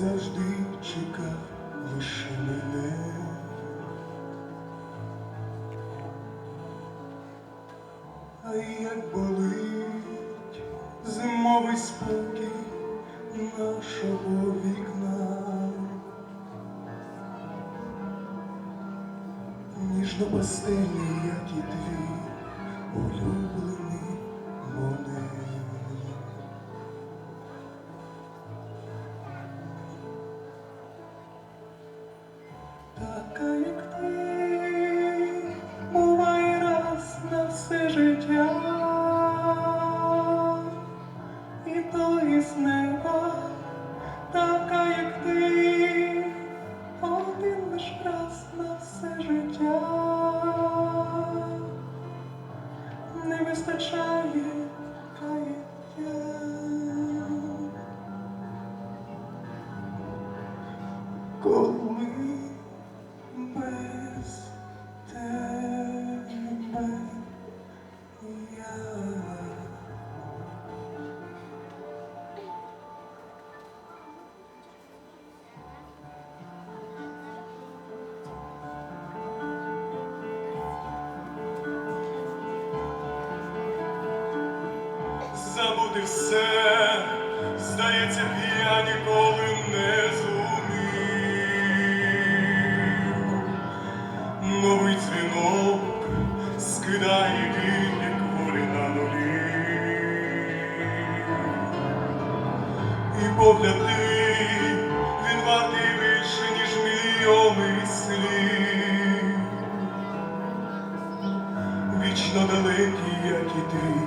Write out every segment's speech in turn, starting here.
завжди чекав лише мене. А як болить зимовий спокій нашого вікна. Ніжно пастельний, як і твій не вистачає каяття. Без тебе я забути все, здається, б я ніколи не зумів. Новий дзвінок скидає він, як на нулі. І погляд твій, він вартий більше, ніж мільйони слів. Вічно далекий, як і ти,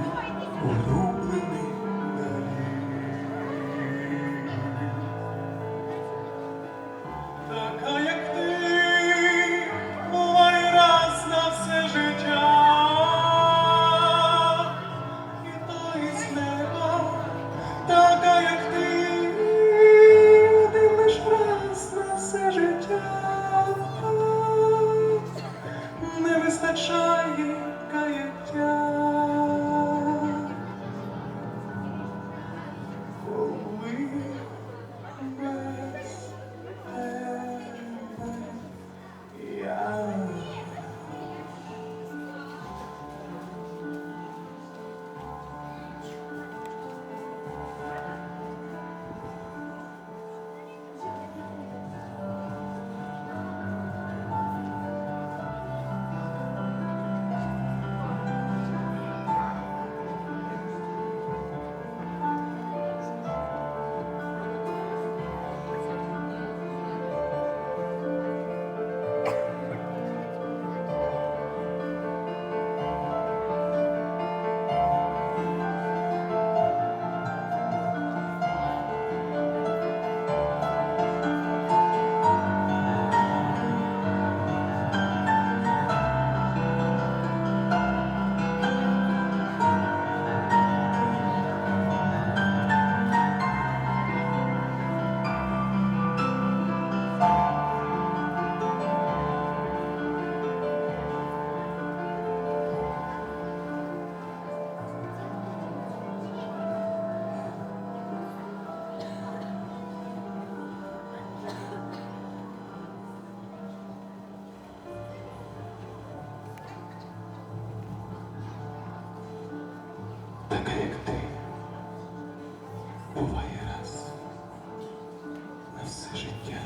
така, як ти, буває раз на все життя.